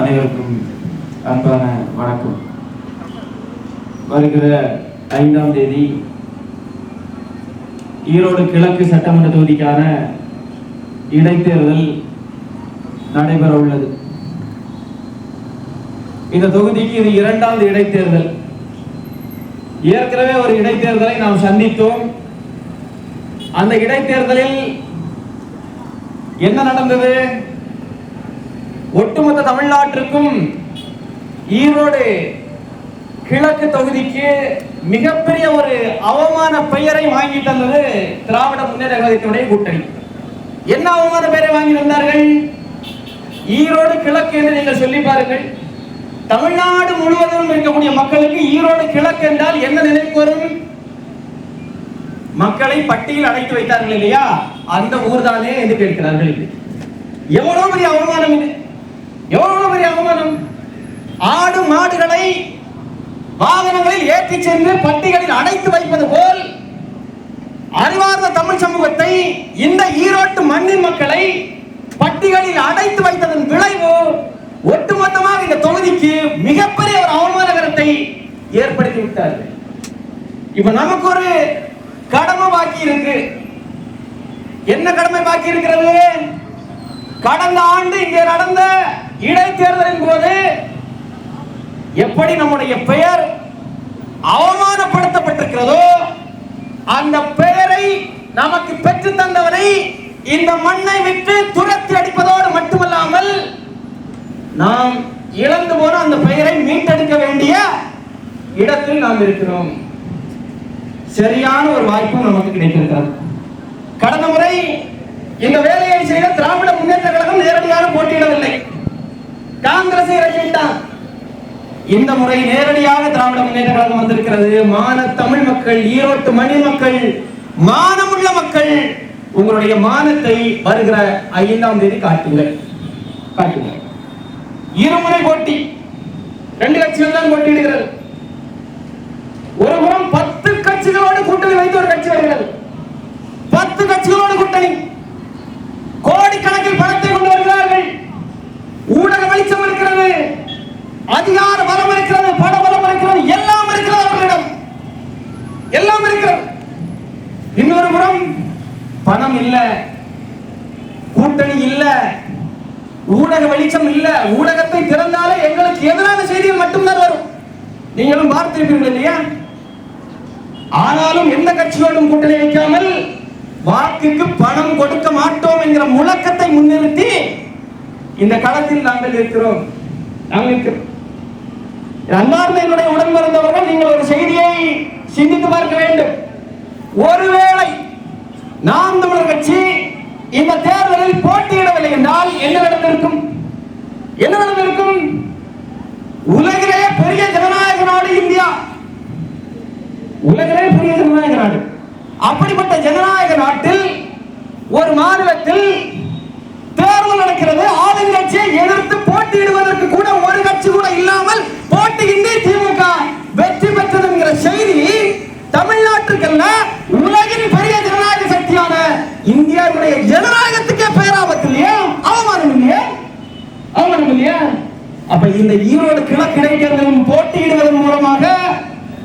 அனைவருக்கும் அன்பான வணக்கம். வருகிற ஐந்தாம் தேதி ஈரோடு கிழக்கு சட்டமன்ற தொகுதிக்கான இடைத்தேர்தல் நடைபெற உள்ளது. இந்த தொகுதிக்கு இது இரண்டாவது இடைத்தேர்தல். ஏற்கனவே ஒரு இடைத்தேர்தலை நாம் சந்தித்தோம். அந்த இடைத்தேர்தலில் என்ன நடந்தது? தமிழ்நாட்டிற்கும் ஈரோடு கிழக்கு தொகுதிக்கு மிகப்பெரிய ஒரு அவமான பெயரை வாங்கி தந்தது திராவிட முன்னேற்ற கழகத்தினுடைய கூட்டணி. என்ன அவமான பெயரை வாங்கி தந்தார்கள்? ஈரோடு கிழக்கு என்று நீங்கள் சொல்லி பாருங்கள். தமிழ்நாடு முழுவதும் இருக்கக்கூடிய மக்களுக்கு ஈரோடு கிழக்கு என்றால் என்ன நினைப்பு வரும் மக்களை பட்டியல் அடைத்து வைத்தார்கள் இல்லையா? அந்த ஊர் தானே என்று கேட்கிறார்கள். எவ்வளவு பெரிய அவமானம் இது? எவ்வளவு பெரிய அவமானம்? ஆடு மாடுகளை வாகனங்களில் ஏற்றி சென்று பட்டிகளில் அடைத்து வைப்பது போல் அறிவார்ந்த தமிழ் சமூகத்தை இந்த ஈரோட்டு மண்ணின் மக்களை பட்டிகளில் அடைத்து வைத்ததன் விளைவு ஒட்டுமொத்தமாக இந்த தொகுதிக்கு மிகப்பெரிய ஒரு அவமானகரத்தை ஏற்படுத்தி விட்டார்கள் இப்ப நமக்கு ஒரு கடமை பாக்கி இருக்கு. என்ன கடமை பாக்கி இருக்கிறது? கடந்த ஆண்டு இங்கே நடந்த இடைத்தேர்தலின் போது எப்படி நம்முடைய பெயர் அவமானப்படுத்தப்பட்டிருக்கிறதோ அந்த பெயரை நமக்கு பெற்று தந்தவனை இந்த மண்ணை விட்டு துரத்தி அடிப்பதோடு மட்டுமல்லாமல் நாம் இழந்து போன அந்த பெயரை மீட்டெடுக்க வேண்டிய இடத்தில் நாம் இருக்கிறோம். சரியான ஒரு வாய்ப்பும் நமக்கு கிடைத்திருக்கிறது. கடந்த முறை இந்த வேலையை செய்த திராவிட முன்னேற்ற கழகம் நேரடியாக போட்டியிடவில்லை. காங்கிரஸ் இறக்கிவிட்டான் இந்த முறை நேரடியாக திராவிட முன்னேற்ற கழகம் வந்திருக்கிறது. மான தமிழ் மக்கள் ஈரோட்டு மணி மக்கள் மானமுள்ள மக்கள் உங்களுடைய மானத்தை வருகிற ஐந்தாம் தேதி காட்டுங்கள். காட்டுங்கள். இருமுறை போட்டி. ரெண்டு கட்சிகள் தான் போட்டியிடுகிறது. ஒரு புறம் பத்து கட்சிகளோடு கூட்டணி வைத்து ஒரு கட்சி வருகிறது பத்து கட்சிகளோடு கூட்டணி கோடிக்கணக்கில் பணத்தை கொண்டு வருகிறார்கள் ஊடக வெளிச்சம் இருக்கிறது அதிகார பலம் இருக்கிறது பண பலம் இருக்கிறது எல்லாம் இருக்கிறது அவர்களிடம் எல்லாம் இருக்கிறது இன்னொரு புறம் பணம் இல்ல கூட்டணி இல்ல ஊடக வெளிச்சம் இல்ல ஊடகத்தை திறந்தாலே எங்களுக்கு எதிரான செய்திகள் மட்டும்தான் வரும் நீங்களும் பார்த்திருப்பீர்கள் ஆனாலும் எந்த கட்சியோடும் கூட்டணி வைக்காமல் வாக்குக்கு பணம் கொடுக்க மாட்டோம் என்கிற முழக்கத்தை முன்னிறுத்தி இந்த களத்தில் நாங்கள் இருக்கிறோம். நாங்கள் இருக்கிறோம். அன்பார்ந்த என்னுடைய உடன் பிறந்தவர்கள் நீங்கள் ஒரு செய்தியை சிந்தித்து பார்க்க வேண்டும். ஒருவேளை நாம் தமிழர் கட்சி இந்த தேர்தலில் போட்டியிடவில்லை என்றால் என்ன நடந்திருக்கும்? என்ன நடந்திருக்கும்? உலகில் பெரிய ஜனநாயக நாடு இந்தியா உலகிலே பெரிய ஜனநாயக நாடு அப்படிப்பட்ட ஜனநாயக நாட்டில் ஒரு மாநிலத்தில் தேர்தல் நடக்கிறது. ஆளுங்கட்சியை எதிர்த்து போட்டியிடுவதற்கு கூட ஒரு கட்சி கூட இல்லாமல் போட்டியின்றி திமுக வெற்றி பெற்றது என்கிற செய்தி தமிழ்நாட்டுக்கல்ல உலகின் பெரிய ஜனநாயக சக்தியான இந்தியாவுடைய ஜனநாயகத்துக்கே பேராபத்து இல்லையா அவமானம் இல்லையா? அவமானம் இல்லையா? அப்ப இந்த ஈரோடு கிழக்கு இடைத்தேர்தலில் போட்டியிடுவதன் மூலமாக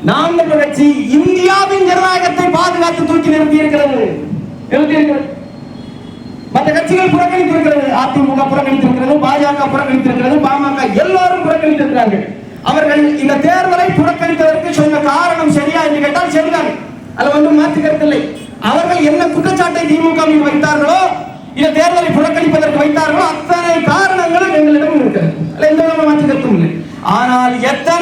நாங்கள் தமிழர் கட்சி இந்தியாவின் ஜனநாயகத்தை பாதுகாத்து தூக்கி நிறுத்தி இருக்கிறது நிறுத்தி இருக்கிறது மற்ற கட்சிகள் புறக்கணித்திருக்கிறது. அதிமுக புறக்கணித்திருக்கிறது பாஜக புறக்கணித்திருக்கிறது பாமக எல்லாரும் புறக்கணித்திருக்கிறார்கள். அவர்கள் இந்த தேர்தலை புறக்கணித்ததற்கு சொன்ன காரணம் சரியா என்று கேட்டால் சரிதான். அது வந்து மாற்று கருத்தில்லை அவர்கள் என்ன குற்றச்சாட்டை திமுக மீது வைத்தார்களோ இந்த தேர்தலை புறக்கணிப்பதற்கு வைத்தார்களோ அத்தனை காரணங்களும் எங்களிடம் இருக்கிறது. எந்த விதமான மாற்று கருத்தும் இல்லை. ஆனால் எத்தனை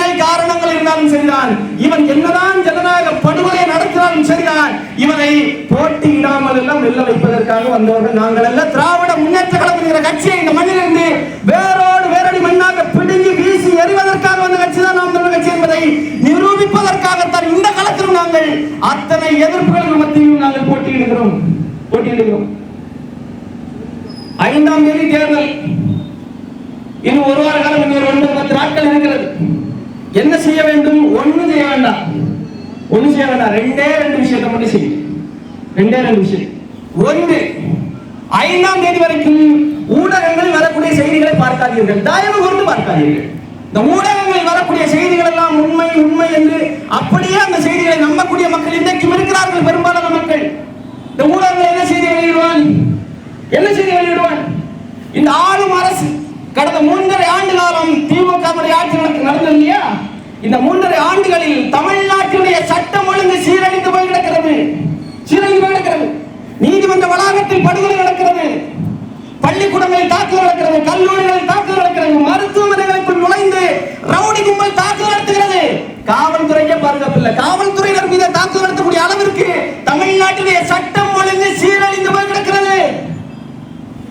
இருந்தாலும் சரிதான். இவன் என்னதான் ஜனநாயக படுகொலை நடத்தினாலும் சரிதான். இவனை போட்டியிடாமல் எல்லாம் வெல்ல வைப்பதற்காக வந்தவர்கள் நாங்கள் அல்ல. திராவிட முன்னேற்ற கழகங்கிற கட்சியை இந்த மண்ணிலிருந்து வேரோடு வேரடி மண்ணாக பிடுங்கி வீசி எறிவதற்காக வந்த கட்சி தான் நாம் தமிழர் கட்சி என்பதை நிரூபிப்பதற்காகத்தான் இந்த களத்திலும் நாங்கள் அத்தனை எதிர்ப்புகள் மத்தியிலும் நாங்கள் போட்டியிடுகிறோம். போட்டியிடுகிறோம். ஐந்தாம் தேதி தேர்தல். இன்னும் ஒரு வார காலம் இன்னொரு ஒன்பது பத்து நாட்கள் இருக்கிறது. என்ன செய்ய வேண்டும்? ஒண்ணும் செய்ய வேண்டாம். ஒண்ணும் செய்ய வேண்டாம். ரெண்டே ரெண்டு விஷயத்தை மட்டும் செய்யும் ரெண்டே ரெண்டு விஷயம். ஒன்று ஐந்தாம் தேதி வரைக்கும் ஊடகங்களில் வரக்கூடிய செய்திகளை பார்க்காதீர்கள். தயவு கொண்டு பார்க்காதீர்கள். இந்த ஊடகங்களில் வரக்கூடிய செய்திகள் எல்லாம் உண்மை உண்மை என்று அப்படியே அந்த செய்திகளை நம்பக்கூடிய மக்கள் இன்றைக்கும் இருக்கிறார்கள் பெரும்பாலான மக்கள். இந்த ஊடகங்கள் என்ன செய்தி வெளியிடுவான் என்ன செய்தி வெளியிடுவான் இந்த ஆறு அரசு கடந்த மூன்றரை ஆண்டு காலம் திமுக ஆட்சி நடக்க நடந்தது இல்லையா இந்த மூன்றரை ஆண்டுகளில் தமிழ்நாட்டினுடைய சட்டம் ஒழுங்கு சீரழிந்து போய் கிடக்கிறது. சீரழிந்து போய் கிடக்கிறது. நீதிமன்ற வளாகத்தில் படுகொலை நடக்கிறது. பள்ளிக்கூடங்களில் தாக்குதல் நடக்கிறது. கல்லூரிகளில் தாக்குதல் நடக்கிறது. மருத்துவமனைகளுக்குள் நுழைந்து ரவுடி கும்பல் தாக்குதல் நடத்துகிறது. காவல்துறையே பாதுகாப்பில்லை காவல்துறையினர் மீது தாக்குதல் நடத்தக்கூடிய அளவிற்கு தமிழ்நாட்டிலே சட்டம் ஒழுங்கு சீரழிந்து போய் கிடக்கிறது.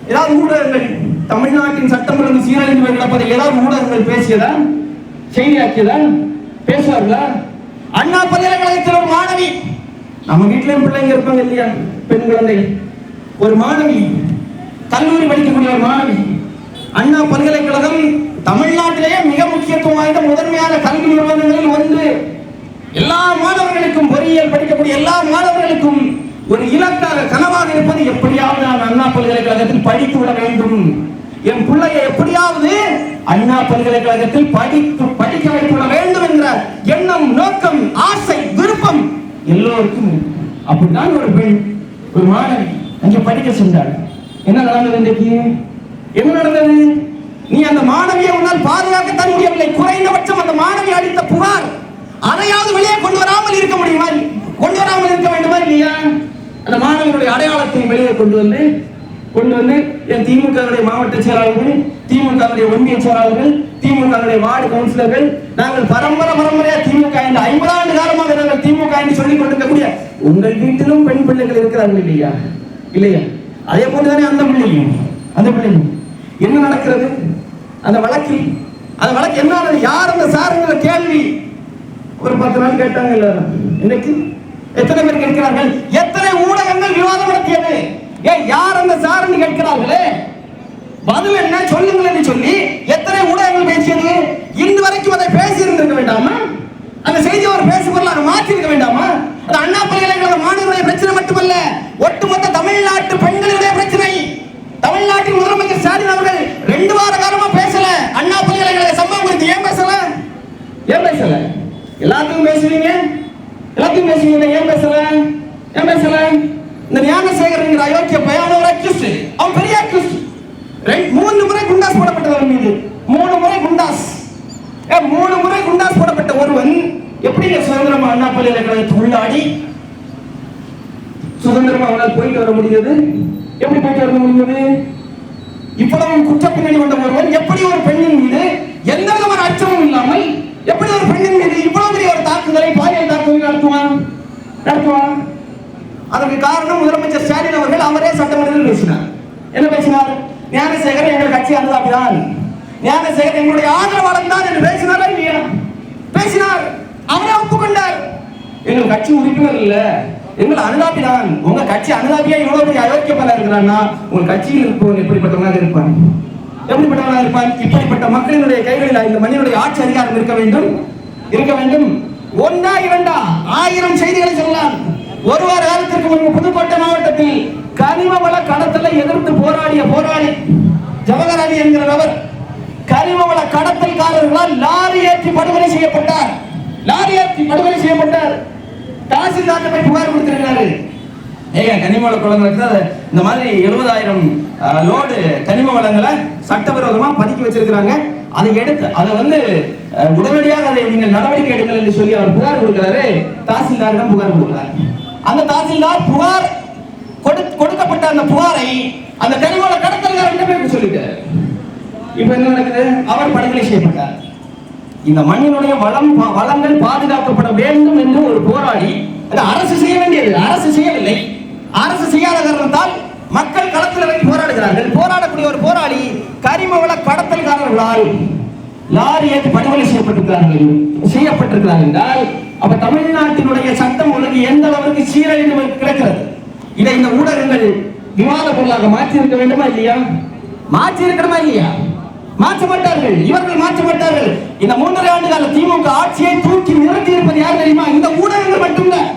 ஏதாவது ஊடகங்கள் தமிழ்நாட்டின் சட்டம் ஒழுங்கு சீரழிந்து போய் கிடப்பதை ஏதாவது ஊடகங்கள் செய்தி செய்தியாக்கியதா பேசுவார்களா? அண்ணா பல்கலைக்கழகத்தில் ஒரு மாணவி. நம்ம வீட்டிலேயும் பிள்ளைங்க இருப்பாங்க இல்லையா? பெண் குழந்தை. ஒரு மாணவி. கல்லூரி படிக்கக்கூடிய ஒரு மாணவி. அண்ணா பல்கலைக்கழகம் தமிழ்நாட்டிலேயே மிக முக்கியத்துவம் வாய்ந்த முதன்மையான கல்வி நிறுவனங்களில் ஒன்று. எல்லா மாணவர்களுக்கும் பொறியியல் படிக்கக்கூடிய எல்லா மாணவர்களுக்கும் ஒரு இலக்காக கனவாக இருப்பது எப்படியாவது நான் அண்ணா பல்கலைக்கழகத்தில் படித்து விட வேண்டும். என் பிள்ளையை எப்படியாவது அண்ணா பல்கலைக்கழகத்தில் படித்து படிக்க வைத்து வேண்டும் என்ற எண்ணம் நோக்கம் ஆசை விருப்பம் எல்லோருக்கும் அப்படிதான் ஒரு பெண் ஒரு மாணவி அங்கே படிக்க சென்றாள். என்ன நடந்தது இன்றைக்கு? என்ன நடந்தது? நீ அந்த மாணவியை உன்னால் பாதுகாக்கத்தான் முடியவில்லை. குறைந்தபட்சம் அந்த மாணவி அளித்த புகார் அதையாவது வெளியே கொண்டு வராமல் இருக்க முடியுமா? கொண்டு வராமல் இருக்க வேண்டுமா இல்லையா? அந்த மாணவனுடைய அடையாளத்தை வெளியே கொண்டு வந்து கொண்டு வந்து என் திமுக மாவட்ட செயலாளர்கள் திமுக ஒன்றிய செயலாளர்கள் திமுக வார்டு கவுன்சிலர்கள் நாங்கள் பரம்பரை பரம்பரையா திமுக இந்த ஐம்பது ஆண்டு காலமாக நாங்கள் திமுக என்று சொல்லிக் கொண்டிருக்கக்கூடிய உங்கள் வீட்டிலும் பெண் பிள்ளைகள் இருக்கிறார்கள் இல்லையா? இல்லையா? அதே போன்றுதானே அந்த பிள்ளையும் அந்த பிள்ளையும். என்ன நடக்கிறது? அந்த வழக்கில் அந்த வழக்கு என்ன யார் அந்த சாருங்கிற கேள்வி ஒரு பத்து நாள் கேட்டாங்க எல்லாரும். இன்னைக்கு எத்தனை பேர் கேட்கிறார்கள்? எத்தனை ஊடகங்கள் விவாதம் நடத்தியது? ஏன் யார் அந்த சாருன்னு கேட்கிறார்களே பதில் என்ன? சொல்லுங்கள் சொல்லி எத்தனை ஊடகங்கள் பேசியது? இன்று வரைக்கும் அதை பேசி இருந்திருக்க வேண்டாமா? அந்த செய்தி ஒரு பேசு பொருளாக மாற்றி இருக்க வேண்டாமா? அது அண்ணா பல்கலைக்கழக மாணவர்களுடைய பிரச்சனை மட்டுமல்ல ஒட்டுமொத்த தமிழ்நாட்டு பெண்களுடைய பிரச்சனை. தமிழ்நாட்டின் முதலமைச்சர் ஸ்டாலின் அவர்கள் ரெண்டு வார காலமா பேசல. அண்ணா பல்கலைக்கழக சம்பவம் குறித்து ஏன் பேசல? ஏன் பேசல? எல்லாத்துக்கும் பேசுவீங்க? எல்லாத்துக்கும் பேசுவீங்க? ஏன் பேசல? ஏன் பேசல? இந்த ஞானசேகரங்கிற அயோக்கிய பையன் ஒரு அக்யூஸ்ட் அவன் பெரிய அக்யூஸ்ட் மூணு முறை குண்டாஸ் போடப்பட்டது அவன் மீது. மூணு முறை குண்டாஸ். மூணு முறை குண்டாஸ் போடப்பட்ட ஒருவன் எப்படி சுதந்திரமா அண்ணா பல்கலைக்கழகத்துக்கு உள்ளாடி? சுதந்திரமா அவனால் போயிட்டு வர முடியுது எப்படி போயிட்டு வர முடியுது இவ்வளவு குற்ற பின்னணி கொண்ட ஒருவன் எப்படி ஒரு பெண்ணின் மீது எந்த விதமான அச்சமும் இல்லாமல் எப்படி ஒரு பெண்ணின் மீது இவ்வளவு பெரிய ஒரு தாக்குதலை பாலியல் தாக்குதலை நடத்துவான் நடத்துவான் அதற்கு காரணம் முதலமைச்சர் ஸ்டாலின் அவர்கள் அவரே சட்டமன்றத்தில் பேசினார். என்ன பேசினார்? ஞானசேகர் எங்கள் கட்சி அனுதாபிதான். ஞானசேகர் எங்களுடைய ஆதரவாளன் தான் என்று பேசினாரா இல்லையா? பேசினார். அவரே ஒப்புக்கொண்டார். எங்கள் கட்சி உறுப்பினர் இல்ல. எங்கள் அனுதாபி தான் உங்க கட்சி அனுதாபியா இவ்வளவு பெரிய அயோக்கிய இருக்கிறான்னா உங்க கட்சியில் இருப்பவன் எப்படிப்பட்டவனாக இருப்பான்? எப்படிப்பட்டவனாக இருப்பான்? இப்படிப்பட்ட மக்களினுடைய கைகளில் இந்த மனிதனுடைய ஆட்சி அதிகாரம் இருக்க வேண்டும்? இருக்க வேண்டும். ஒன்றா இரண்டா? ஆயிரம் செய்திகளை சொல்லலாம். ஒரு வார காலத்திற்கு முன்பு புதுக்கோட்டை மாவட்டத்தில் கனிம வள கடத்தலை எதிர்த்து போராடிய போராளி ஜவஹர் என்கிற நபர் கனிம வள கடத்தல்காரர்களால் லாரி ஏற்றி படுகொலை செய்யப்பட்டார். லாரி ஏற்றி படுகொலை செய்யப்பட்டார். தாசில்தார் போய் புகார் கொடுத்திருக்கிறாரு. ஏங்க கனிம வள குளங்களுக்கு இந்த மாதிரி எழுபதாயிரம் லோடு கனிம வளங்களை சட்டவிரோதமா பதுக்கி வச்சிருக்கிறாங்க. அதை எடுத்து அதை வந்து உடனடியாக அதை நீங்கள் நடவடிக்கை எடுங்கள் என்று சொல்லி அவர் புகார் கொடுக்கிறாரு. தாசில்தாரிடம் புகார் கொடுக்கிறார். அந்த தாசில்தார் புகார் கொடுக்கப்பட்ட அந்த புகாரை அந்த கனிம வள ரெண்டு பேருக்கு சொல்லிட்டாரு. இப்ப என்ன நடக்குது? அவர் படுகொலை செய்யப்பட்டார். இந்த மண்ணினுடைய வளம் வளங்கள் பாதுகாக்கப்பட வேண்டும் என்று ஒரு போராடி அது அரசு செய்ய வேண்டியது அரசு செய்யவில்லை. அரசு செய்யாத காரணத்தால் மக்கள் களத்தில் இறங்கி போராடுகிறார்கள். போராடக்கூடிய ஒரு போராளி கரிம வள கடத்தல்காரர்களால் லாரி ஏற்றி படுகொலை செய்யப்பட்டிருக்கிறார்கள். செய்யப்பட்டிருக்கிறார்கள் என்றால் அப்ப தமிழ்நாட்டினுடைய சட்டம் ஒழுங்கு எந்த அளவுக்கு சீரழிந்து கிடக்கிறது? இதை இந்த ஊடகங்கள் விவாத பொருளாக மாற்றி இருக்க வேண்டுமா இல்லையா? மாற்றி இருக்கணுமா இல்லையா? மாற்றப்பட்டார்கள். இவர்கள் மாற்றப்பட்டார்கள். இந்த மூன்றரை ஆண்டு கால திமுக ஆட்சியை தூக்கி நிறுத்தி இருப்பது யார் தெரியுமா? இந்த ஊடகங்கள் மட்டும்தான்.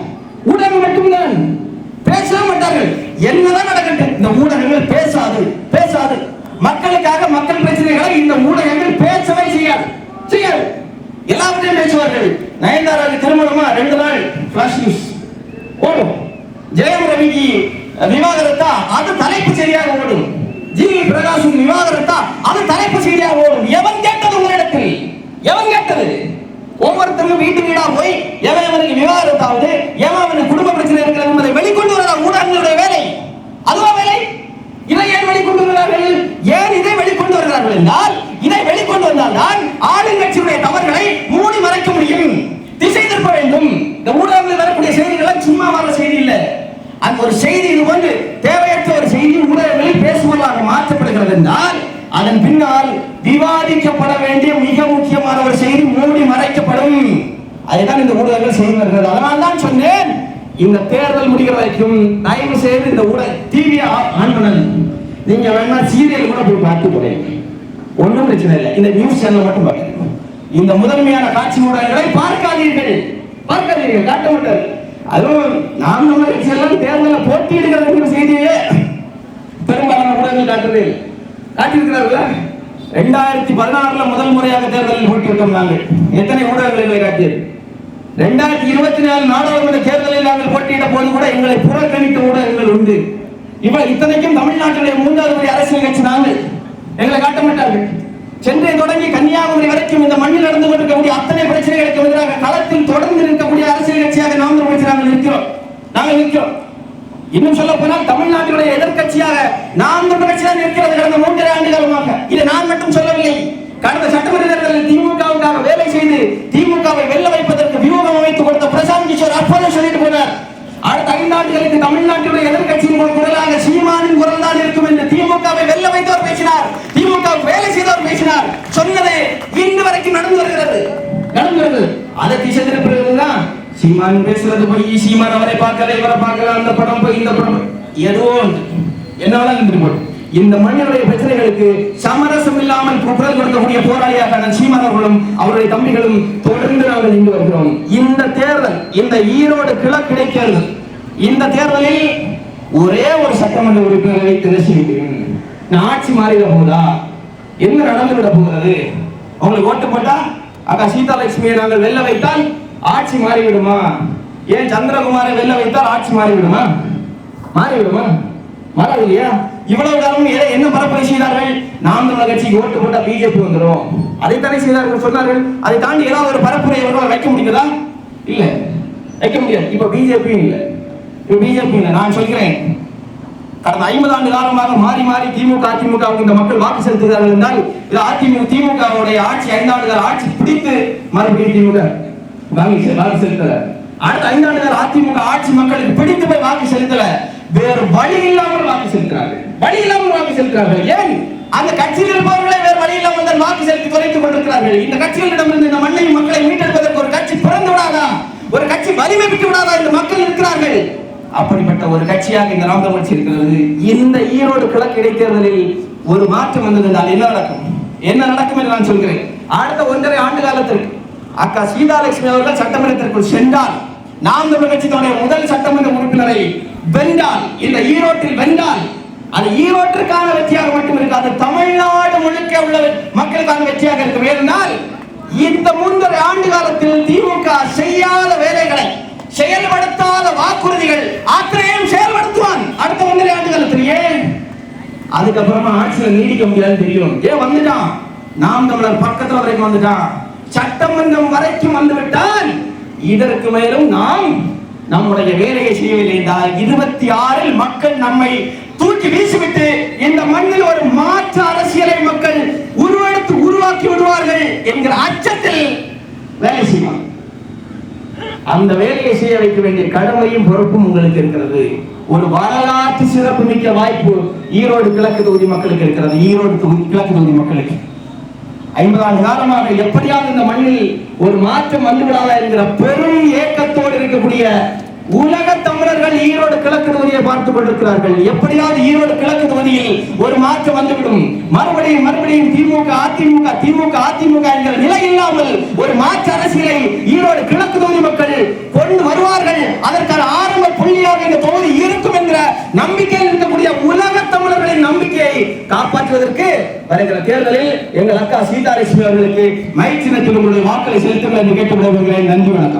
ஊடகங்கள் மட்டும்தான். பேசவே மாட்டார்கள். என்னதான் நடக்கட்டும். இந்த ஊடகங்கள் பேசாது. பேசாது. மக்களுக்காக மக்கள் பிரச்சனைகளை இந்த ஊடகங்கள் பேசவே செய்யாது. செய்யாது. எல்லாவற்றையும் பேசுவார்கள். நயன்தாராவுக்கு திருமணமா ரெண்டு நாள் ஃபிளாஷ் நியூஸ் ஓடும். ஜெயம் ரவிக்கு விவாகரத்தா? அது தலைப்பு சரியாக ஓடும். ஜி பிரகாஷும் விவாகரத்தா? அது தலைப்பு சரியாக ஓடும். எவன் கேட்டது உங்களிடத்தில் எவன் கேட்டது? ஒவ்வொருத்தரும் வீட்டு வீடா போய் எவன் எவனுக்கு விவாகரத்தாவது? எவன் அவனுக்கு குடும்ப பிரச்சனை இருக்கிறது என்பதை வெளிக்கொண்டு வர ஊடகங்களுடைய வேலை அதுவா வேலை இதை ஏன் வெளிக்கொண்டு வருகிறார்கள் ஏன் இதை வெளிக்கொண்டு வருகிறார்கள் என்றால் இதை வெளிக்கொண்டு வந்தால் தான் ஆளுங்கட்சியுடைய தவறுகளை மூடி மறைக்க முடியும் திசை திருப்ப வேண்டும் இந்த ஊடகங்களில் வரக்கூடிய செய்திகள் சும்மா வர செய்தி இல்ல அந்த ஒரு செய்தி இது வந்து தேவையற்ற ஒரு செய்தி ஊடகங்களில் பேசுவதாக மாற்றப்படுகிறது என்றால் அதன் பின்னால் விவாதிக்கப்பட வேண்டிய மிக முக்கியமான ஒரு செய்தி மூடி மறைக்கப்படும் அதுதான் இந்த ஊடகங்கள் செய்து வருகிறது அதனால் தான் சொன்னேன் இந்த தேர்தல் முடிகிற வரைக்கும் தயவு செய்து இந்த ஊடக டிவியை ஆன் பண்ணது நீங்க வேணா சீரியல் கூட போய் பார்த்து போறீங்க ஒண்ணும் பிரச்சனை இல்லை. இந்த நியூஸ் சேனல் மட்டும் பாருங்க. இந்த முதன்மையான காட்சி ஊடகங்களை பார்க்காதீர்கள். பார்க்காதீர்கள். காட்ட மாட்டார் அதுவும் நாம் நம்ம கட்சியெல்லாம் தேர்தலில் போட்டியிடுகிறது செய்தியே பெரும்பாலான ஊடகங்கள் காட்டுறது காட்டியிருக்கிறார்களா? ரெண்டாயிரத்தி பதினாறுல முதல் முறையாக தேர்தலில் போட்டியிட்டோம் நாங்கள். எத்தனை ஊடகங்கள் காட்டியது? ரெண்டாயிரத்தி இருபத்தி நாலு நாடாளுமன்ற தேர்தலில் நாங்கள் போட்டியிட போது கூட எங்களை புறக்கணித்து கூட எங்கள் உண்டு. இவ இத்தனைக்கும் தமிழ்நாட்டினுடைய மூன்றாவது முறை அரசியல் கட்சி நாங்கள். எங்களை காட்ட மாட்டார்கள். சென்னை தொடங்கி கன்னியாகுமரி வரைக்கும் இந்த மண்ணில் நடந்து கொண்டிருக்கக்கூடிய அத்தனை பிரச்சனைகளுக்கு எதிராக களத்தில் தொடர்ந்து இருக்கக்கூடிய அரசியல் கட்சியாக நாம் நாங்கள் இருக்கிறோம். நாங்கள் இருக்கிறோம் இன்னும் சொல்ல போனால் தமிழ்நாட்டினுடைய எதிர்க்கட்சியாக நாம் தமிழ் கட்சி தான் இருக்கிறது கடந்த மூன்றரை ஆண்டு காலமாக இதை நான் மட்டும் சொல்லவில்லை. கடந்த சட்டமன்ற தேர்தலில் திமுகவுக்காக அடுத்த தமிழ்நாட்டுடைய எதிர்கட்சியின் குரலாக சீமானின் குரல் தான் இருக்கும் என்று திமுகவை வெல்ல வைத்தவர் பேசினார். திமுக வேலை செய்தவர் பேசினார். சொன்னது இன்று வரைக்கும் நடந்து வருகிறது. நடந்து வருகிறது அதை திசை திருப்புறதுதான் சீமான் பேசுறது போய் சீமான் அவரை பார்க்கல இவரை பார்க்கல அந்த படம் போய் இந்த படம் எதுவோ ஏதோ ஒன்று. என்ன இந்த மண்ணினுடைய பிரச்சனைகளுக்கு சமரசம் இல்லாமல் குரல் கொடுக்கக்கூடிய போராளியாக நான் சீமான் அவர்களும் அவருடைய தம்பிகளும் தொடர்ந்து நாங்கள் இங்கு வருகிறோம். இந்த தேர்தல் இந்த ஈரோடு கிழக்கு இடைத்தேர்தல் இந்த தேர்தலில் ஒரே ஒரு சட்டமன்ற உறுப்பினரை தெரிவிக்கிறேன் நான் ஆட்சி மாறிட போதா? என்ன நடந்துவிட போகிறது? அவங்களுக்கு ஓட்டு போட்டா? அக்கா சீதாலட்சுமியை நாங்கள் வெல்ல வைத்தால் ஆட்சி மாறிவிடுமா? ஏன் சந்திரகுமாரை வெல்ல வைத்தால் ஆட்சி மாறிவிடுமா? மாறிவிடுமா? மாறாது இல்லையா? இவ்வளவு காலம் என்ன பரப்புரை செய்தார்கள்? நாம் தமிழர் கட்சிக்கு ஓட்டு போட்டா பிஜேபி வந்துடும். அதைத்தானே செய்தார்கள் சொன்னார்கள்? அதை தாண்டி ஏதாவது ஒரு பரப்புரை வைக்க முடியுதா இல்ல. வைக்க முடியாது. இப்ப பிஜேபியும் இல்லை. பிஜேபி நான் சொல்கிறேன். கடந்த ஐம்பது ஆண்டு காலமாக மாறி மாறி திமுக அதிமுக இந்த மக்கள் வாக்கு செலுத்துகிறார்கள் என்றால் இது அதிமுக திமுகவுடைய ஆட்சி ஐந்தாண்டுகள் ஆட்சி பிடித்து மறுபடியும் திமுக வாங்கி வாக்கு செலுத்தல. அடுத்த ஐந்தாண்டுகள் அதிமுக ஆட்சி மக்களுக்கு பிடித்து போய் வாக்கு செலுத்தல. வேறு வழி இல்லாமல் வாக்கு செலுத்துகிறார்கள். வழி இல்லாமல் வாக்கு செலுத்துகிறார்கள். ஏன்? அந்த கட்சியில் இருப்பவர்களே வேறு வழி இல்லாமல் தான் வாக்கு செலுத்தி குறைத்துக் கொண்டிருக்கிறார்கள். இந்த கட்சிகளிடமிருந்து இந்த மண்ணையும் மக்களை மீட்டெடுப்பதற்கு ஒரு கட்சி பிறந்து விடாதா ஒரு கட்சி வலிமை விட்டு விடாதா இந்த மக்கள் இருக்கிறார்கள். அப்படிப்பட்ட ஒரு கட்சியாக இந்த நாம் தமிழ் கட்சி இருக்கிறது இந்த ஈரோடு கிழக்கு இடைத்தேர்தலில் ஒரு மாற்றம் வந்திருந்தால் என்ன நடக்கும்? என்ன நடக்கும் என்று நான் சொல்கிறேன். அடுத்த ஒன்றரை ஆண்டு காலத்திற்கு அக்கா சீதாலட்சுமி அவர்கள் சட்டமன்றத்திற்குள் சென்றால் நாம் தமிழ் கட்சியினுடைய முதல் சட்டமன்ற உறுப்பினரை வென்றால் இந்த ஈரோட்டில் வென்றால் அது ஈரோட்டிற்கான வெற்றியாக மட்டும் இருக்காது தமிழ்நாடு முழுக்க உள்ள மக்களுக்கான வெற்றியாக இருக்கும். ஏனென்றால் இந்த மூன்றரை ஆண்டு காலத்தில் திமுக செய்யாத வேலைகளை செயல்படுத்தாத வாக்குறுதிகள். அத்தனையும் செயல்படுத்துவான். அடுத்த ஒன்றரை ஆண்டு காலத்தில். ஏன் அதுக்கப்புறமா ஆட்சியில் நீடிக்க முடியாதுன்னு தெரியும். ஏன் வந்துட்டான். நாம் தமிழர் பக்கத்துல வரைக்கும் வந்துட்டான். சட்டமன்றம் வரைக்கும் வந்துவிட்டால் இதற்கு மேலும் நாம் நம்முடைய வேலையை செய்யவில்லை என்றால் இருபத்தி ஆறில் மக்கள் நம்மை தூக்கி வீசிவிட்டு இந்த மண்ணில் ஒரு மாற்று அரசியலை மக்கள் உருவெடுத்து உருவாக்கி விடுவார்கள் என்கிற அச்சத்தில் வேலை செய்வான் அந்த வேலையை செய்ய வைக்க வேண்டிய கடமையும் பொறுப்பும் உங்களுக்கு இருக்கிறது. ஒரு வரலாற்று சிறப்பு மிக்க வாய்ப்பு ஈரோடு கிழக்கு தொகுதி மக்களுக்கு இருக்கிறது. ஈரோடு தொகுதி கிழக்கு தொகுதி மக்களுக்கு. ஐம்பதாண்டு காலமாக எப்படியாவது இந்த மண்ணில் ஒரு மாற்றம் வந்துவிடாதா என்கிற பெரும் ஏக்கத்தோடு இருக்கக்கூடிய உலக மக்கள் ஈரோடு கிழக்கு தொகுதியை பார்த்துக் கொண்டிருக்கிறார்கள்? எப்படியாவது ஈரோடு கிழக்கு தொகுதியில் ஒரு மாற்றம் வந்துவிடும். மறுபடியும் மறுபடியும் திமுக அதிமுக திமுக அதிமுக என்கிற நிலை இல்லாமல் ஒரு மாற்று அரசியலை ஈரோடு கிழக்கு தொகுதி மக்கள் கொண்டு வருவார்கள். அதற்கான ஆரம்ப புள்ளியாக இந்த தொகுதி இருக்கும் என்ற நம்பிக்கையில் இருக்கக்கூடிய உலக தமிழர்களின் நம்பிக்கையை காப்பாற்றுவதற்கு வருகிற தேர்தலில் எங்கள் அக்கா சீதாலட்சுமி அவர்களுக்கு மைச்சினத்தில் உங்களுடைய வாக்களை செலுத்துங்கள் என்று கேட்டுக் விடுகிறேன் நன்றி வணக்கம்.